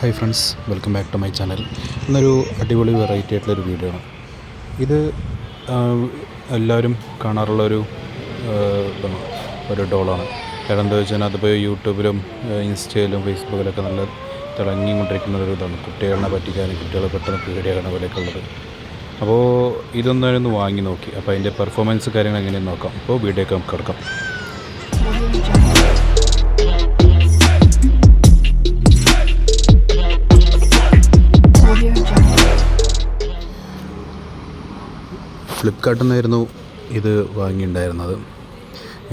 Hi friends welcome back to my channel. ഇന്നൊരു അടിപൊളി variety ആയിട്ടുള്ളൊരു വീഡിയോ ആണ്. ഇത് എല്ലാവരും കാണാറുള്ളൊരു ഒരു ഡോളാണ് കാരണം എന്താ വെച്ചാൽ അതിപ്പോൾ യൂട്യൂബിലും ഇൻസ്റ്റയിലും ഫേസ്ബുക്കിലൊക്കെ നല്ല തിളങ്ങിക്കൊണ്ടിരിക്കുന്ന ഒരു ഇതാണ്. കുട്ടികളെ പറ്റിക്കാനും കുട്ടികളെ പെട്ടെന്ന് പേടിയാകണ പോലെയൊക്കെ ഉള്ളത്. അപ്പോൾ ഇതൊന്നായിരുന്നു വാങ്ങി നോക്കി. അപ്പോൾ അതിന്റെ പെർഫോമൻസ് കാര്യങ്ങൾ എങ്ങനെയെന്ന് നോക്കാം. അപ്പോൾ വീഡിയോ ഒക്കെ നമുക്ക് കിടക്കാം ഫ്ലിപ്കാർട്ടിൽ നിന്നായിരുന്നു ഇത് വാങ്ങിയിട്ടുണ്ടായിരുന്നത്.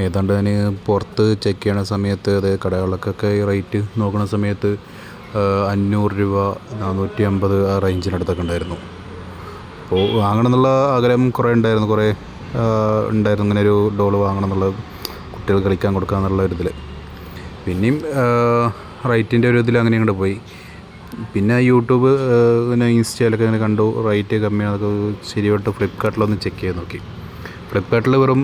ഏതാണ്ട് ഞാൻ പുറത്ത് ചെക്ക് ചെയ്യണ സമയത്ത് അത് കടകളിലൊക്കെ റേറ്റ് നോക്കുന്ന സമയത്ത് അഞ്ഞൂറ് രൂപ നാനൂറ്റി അമ്പത് ആ റേഞ്ചിനടുത്തൊക്കെ ഉണ്ടായിരുന്നു. അപ്പോൾ വാങ്ങണം എന്നുള്ള ആഗ്രഹം കുറേ ഉണ്ടായിരുന്നു. കുറേ ഉണ്ടായിരുന്നു. ഇങ്ങനെ ഒരു ഡോൾ വാങ്ങണം എന്നുള്ളത് കുട്ടികൾ കളിക്കാൻ കൊടുക്കുക എന്നുള്ള ഒരു ഇതിൽ പിന്നെയും റൈറ്റിന്റെ ഒരു ഇതിൽ അങ്ങനെ അങ്ങോട്ട് പോയി. പിന്നെ യൂട്യൂബ് പിന്നെ ഇൻസ്റ്റയിലൊക്കെ ഇങ്ങനെ കണ്ടു റേറ്റ് കമ്മിയാണ് അതൊക്കെ ശരിയായിട്ട് ഫ്ലിപ്കാർട്ടിലൊന്ന് ചെക്ക് ചെയ്ത് നോക്കി. ഫ്ലിപ്കാർട്ടിൽ വെറും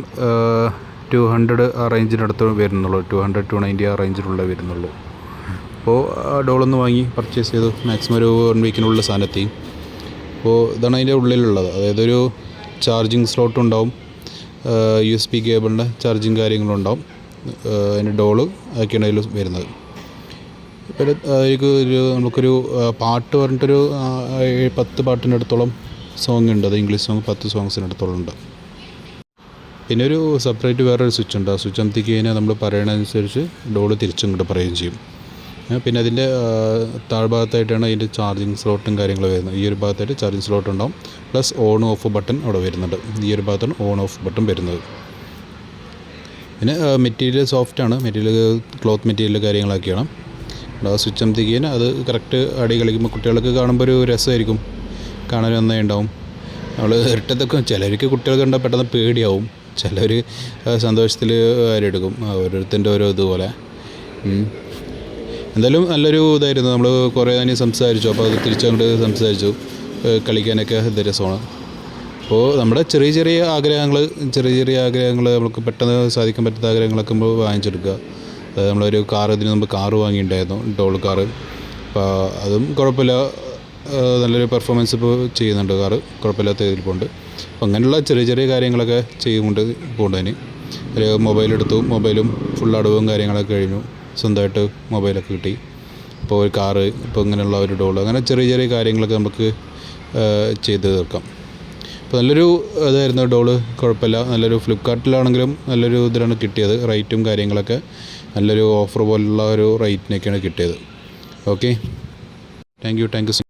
ടു ഹൺഡ്രഡ് ആ റേഞ്ചിനടുത്ത് വരുന്നുള്ളൂ. ടു ഹൺഡ്രഡ് ടു നയന്റി ആ റേഞ്ചിലുള്ള വരുന്നുള്ളൂ. അപ്പോൾ ആ ഡോളൊന്ന് വാങ്ങി പർച്ചേസ് ചെയ്തു. മാക്സിമം ഒരു വൺ വീക്കിനുള്ളിൽ സാധനത്തി അപ്പോൾ ഇതാണ് അതിന്റെ ഉള്ളിലുള്ളത്. അതായത് ഒരു ചാർജിങ് സ്ലോട്ട് ഉണ്ടാവും. യു എസ് ബി കേബിളിന്റെ ചാർജിങ് കാര്യങ്ങളുണ്ടാവും. അതിന്റെ ഡോൾ അതൊക്കെയാണ് അതിൽ വരുന്നത്. ഒരു, എനിക്ക് ഒരു നമുക്കൊരു പാട്ട് പറഞ്ഞിട്ടൊരു പത്ത് പാട്ടിനടുത്തോളം സോങ് ഉണ്ട് അത് ഇംഗ്ലീഷ് സോങ് പത്ത് സോങ്സിനടുത്തോളം ഉണ്ട് പിന്നെ ഒരു സെപ്പറേറ്റ് വേറൊരു സ്വിച്ച് ഉണ്ട് ആ സ്വിച്ച് അമർത്തിക്ക് കഴിഞ്ഞാൽ നമ്മൾ പറയണതനുസരിച്ച് ഡോൾ തിരിച്ചും ഇങ്ങോട്ട് പറയുകയും ചെയ്യും. പിന്നെ അതിന്റെ താഴ്ഭാഗത്തായിട്ടാണ് അതിന്റെ ചാർജിങ് സ്ലോട്ടും കാര്യങ്ങളും വരുന്നത്. ഈ ഒരു ഭാഗത്തായിട്ട് ചാർജിങ് സ്ലോട്ട് ഉണ്ടാവും. പ്ലസ് ഓൺ ഓഫ് ബട്ടൺ അവിടെ വരുന്നുണ്ട്. ഈ ഒരു ഭാഗത്താണ് ഓൺ ഓഫ് ബട്ടൺ വരുന്നത്. പിന്നെ മെറ്റീരിയൽ സോഫ്റ്റാണ്. മെറ്റീരിയൽ ക്ലോത്ത് മെറ്റീരിയൽ കാര്യങ്ങളൊക്കെയാണ്. ആ സ്വിച്ച് അമർത്തിക്ക് കഴിഞ്ഞാൽ അത് കറക്റ്റ് അടി കളിക്കുമ്പോൾ കുട്ടികൾക്ക് കാണുമ്പോൾ ഒരു രസമായിരിക്കും. കാണാൻ നന്നായി ഉണ്ടാവും. നമ്മൾ ഇരട്ടത്തൊക്കെ ചിലർക്ക് കുട്ടികൾ കണ്ടാൽ പെട്ടെന്ന് പേടിയാവും. ചിലർ സന്തോഷത്തിൽ എടുക്കും ഓരോരുത്തന്റെ ഓരോ ഇതുപോലെ. എന്തായാലും നല്ലൊരു ഇതായിരുന്നു. നമ്മൾ കുറേ തന്നെ സംസാരിച്ചു. അപ്പോൾ അത് തിരിച്ചങ്ങോട്ട് സംസാരിച്ചു. കളിക്കാനൊക്കെ ഇത് രസമാണ്. അപ്പോൾ നമ്മുടെ ചെറിയ ചെറിയ ആഗ്രഹങ്ങൾ ചെറിയ ചെറിയ ആഗ്രഹങ്ങൾ നമുക്ക് പെട്ടെന്ന് സാധിക്കാൻ പറ്റാത്ത ആഗ്രഹങ്ങളൊക്കെ നമ്മൾ വാങ്ങിച്ചെടുക്കുക. നമ്മളൊരു കാർ ഇതിന് മുമ്പ് കാറ് വാങ്ങിയിട്ടുണ്ടായിരുന്നു ഡോൾ കാർ അപ്പോൾ അതും കുഴപ്പമില്ല. നല്ലൊരു പെർഫോമൻസ് ഇപ്പോൾ ചെയ്യുന്നുണ്ട് കാർ കുഴപ്പമില്ലാത്ത ഇതിൽ പോകുന്നുണ്ട് അപ്പോൾ അങ്ങനെയുള്ള ചെറിയ ചെറിയ കാര്യങ്ങളൊക്കെ ചെയ്യുന്നുണ്ട് പോകുന്നതിന്. ഒരു മൊബൈൽ എടുത്തു മൊബൈലും ഫുൾ അടവും കാര്യങ്ങളൊക്കെ കഴിഞ്ഞു. സ്വന്തമായിട്ട് മൊബൈലൊക്കെ കിട്ടി. ഇപ്പോൾ ഒരു കാറ് ഇപ്പോൾ ഇങ്ങനെയുള്ള ഒരു ഡോൾ അങ്ങനെ ചെറിയ ചെറിയ കാര്യങ്ങളൊക്കെ നമുക്ക് ചെയ്ത് തീർക്കാം. അപ്പോൾ നല്ലൊരു ഇതായിരുന്നു ഡോൾ കുഴപ്പമില്ല. നല്ലൊരു ഫ്ലിപ്കാർട്ടിലാണെങ്കിലും നല്ലൊരു ഇതിലാണ് കിട്ടിയത്. റേറ്റും കാര്യങ്ങളൊക്കെ. നല്ലൊരു ഓഫർ പോലുള്ള ഒരു റേറ്റിനൊക്കെയാണ് കിട്ടിയത്. Okay thank you thank you